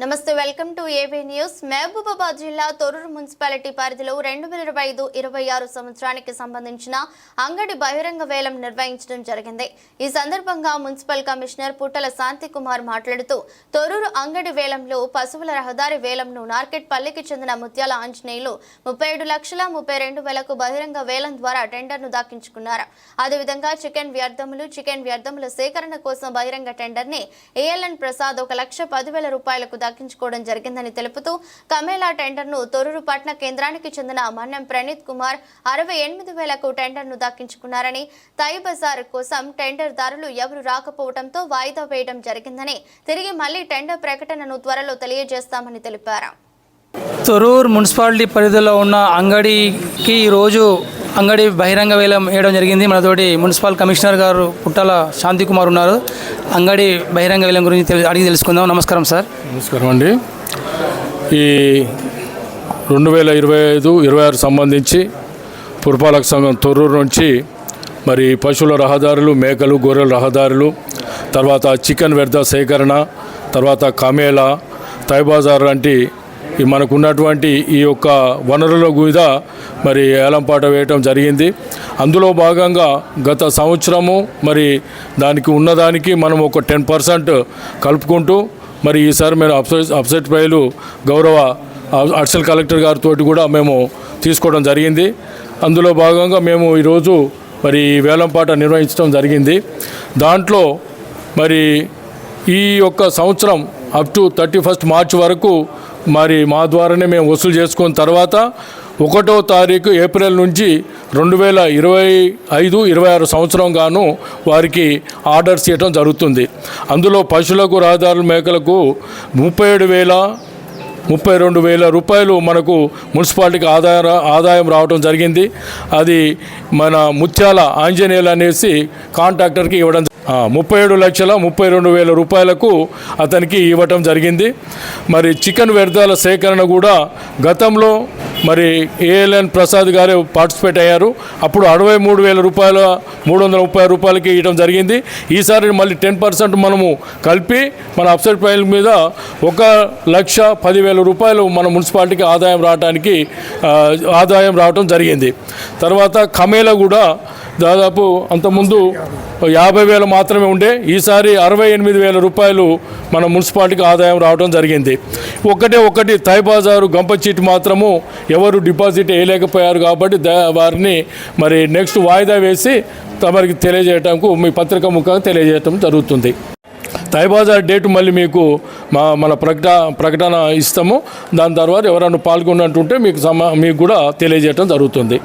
నమస్తే welcome to AB news. Mahabubabad జిల్లా Thorrur municipality పరిధిలో రెండు వేల ఇరవై ఐదు ఇరవై ఆరు సంవత్సరానికి సంబంధించిన అంగడి బహిరంగ వేలం నిర్వహించడం జరిగింది. ఈ సందర్భంగా మున్సిపల్ కమిషనర్ పుట్టల శాంతికుమార్ మాట్లాడుతూ తొర్రూరు అంగడి వేలంలో పశువుల రహదారి వేలంను నార్కెట్పల్లికి చెందిన ముత్యాల ఆంజనేయులు ముప్పై ఏడు లక్షల ముప్పై రెండు వేలకు బహిరంగ వేలం ద్వారా టెండర్ను దాకించుకున్నారు అదేవిధంగా చికెన్ వ్యర్థములు చికెన్ వ్యర్థముల సేకరణ కోసం బహిరంగ టెండర్ని ఏఎల్ఎన్ ప్రసాద్ ఒక లక్ష పదివేల రూపాయలకు దక్కించుకోవడం జరిగిందని తెలుపుతూ కమేలా టెండర్ను తొరూరు పట్న కేంద్రానికి చెందిన మన్నం ప్రణీత్ కుమార్ అరవై ఎనిమిది వేలకు టెండర్ను దక్కించుకున్నారని తై బజార్ కోసం టెండర్ దారులు ఎవరు రాకపోవడంతో వాయిదా వేయడం జరిగిందని తిరిగి మళ్ళీ టెండర్ ప్రకటనను త్వరలో తెలియజేస్తామని తెలిపారు. తొరూర్ మున్సిపాలిటీ పరిధిలో ఉన్న అంగడికి ఈరోజు అంగడి బహిరంగ వేలం వేయడం జరిగింది. మనతోటి మున్సిపల్ కమిషనర్ గారు పుట్టాల శాంతి కుమార్ ఉన్నారు. అంగడి బహిరంగ వేలం గురించి తెలి- అడిగి తెలుసుకుందాం. నమస్కారం సార్. నమస్కారం అండి. ఈ రెండు వేల ఇరవై ఐదు ఇరవై ఆరు సంబంధించి పురపాలక సంఘం తొర్రూరు నుంచి మరి పశువుల రహదారులు మేకలు గొర్రెల రహదారులు తర్వాత చికెన్ వ్యర్థ సేకరణ తర్వాత కమేలా తైబాజార్ లాంటి ఈ ఈ యొక్క వనరుల మీద మరి ఏలంపాట వేయటం జరిగింది. అందులో భాగంగా గత సంవత్సరము మరి దానికి ఉన్నదానికి మనం ఒక టెన్ పర్సెంట్ కలుపుకుంటూ మరి ఈసారి మేము అప్సెట్ అప్సెట్ ప్రైలు గౌరవ అడిషనల్ కలెక్టర్ గారితో కూడా మేము తీసుకోవడం జరిగింది. అందులో భాగంగా మేము ఈరోజు మరి ఈ వేలంపాట నిర్వహించడం జరిగింది. దాంట్లో మరి ఈ యొక్క సంవత్సరం up to thirty first March వరకు మరి మా ద్వారానే మేము వసూలు చేసుకున్న తర్వాత ఒకటో తారీఖు ఏప్రిల్ నుంచి రెండు వేల ఇరవై ఐదు ఇరవై ఆరు సంవత్సరం గాను వారికి ఆర్డర్స్ ఇవ్వడం జరుగుతుంది. అందులో పశువులకు రహదారుల మేకలకు ముప్పై ఏడు వేల ముప్పై రెండు వేల రూపాయలు మనకు మున్సిపాలిటీకి ఆదాయ ఆదాయం రావడం జరిగింది. అది మన ముత్యాల ఆంజనేయులు అనేసి కాంట్రాక్టర్కి ఇవ్వడం ముప్పై ఏడు లక్షల ముప్పై రెండు వేల రూపాయలకు అతనికి ఇవ్వటం జరిగింది. మరి చికెన్ వ్యర్థాల సేకరణ కూడా గతంలో మరి ఏఎల్ఎన్ ప్రసాద్ గారు పార్టిసిపేట్ అయ్యారు. అప్పుడు అరవై మూడు వేల రూపాయల మూడు వందల ముప్పై రూపాయలకి ఇవ్వడం జరిగింది. ఈసారి మళ్ళీ టెన్ పర్సెంట్ మనము కలిపి మన అప్సెట్ ప్రైల్ మీద ఒక లక్ష పదివేల వేల రూపాయలు మన మున్సిపాలిటీకి ఆదాయం రావడానికి ఆదాయం రావడం జరిగింది. తర్వాత కమేలా కూడా దాదాపు అంతకుముందు యాభై వేలు మాత్రమే ఉండే ఈసారి అరవై ఎనిమిది వేల రూపాయలు మన మున్సిపాలిటీకి ఆదాయం రావడం జరిగింది. ఒకటే ఒకటి తై గంప చీటి మాత్రము ఎవరు డిపాజిట్ వేయలేకపోయారు కాబట్టి దా- వారిని మరి నెక్స్ట్ వాయిదా వేసి తమరికి తెలియజేయటంకు మీ పత్రిక ముఖంగా తెలియజేయటం జరుగుతుంది. తైబాజార్ డేట్ మళ్ళీ మీకు మా మన ప్రకట ప్రకటన ఇస్తాము. దాని తర్వాత ఎవరైనా పాల్గొన్నట్టుంటే మీకు సమా మీకు కూడా తెలియజేయటం జరుగుతుంది.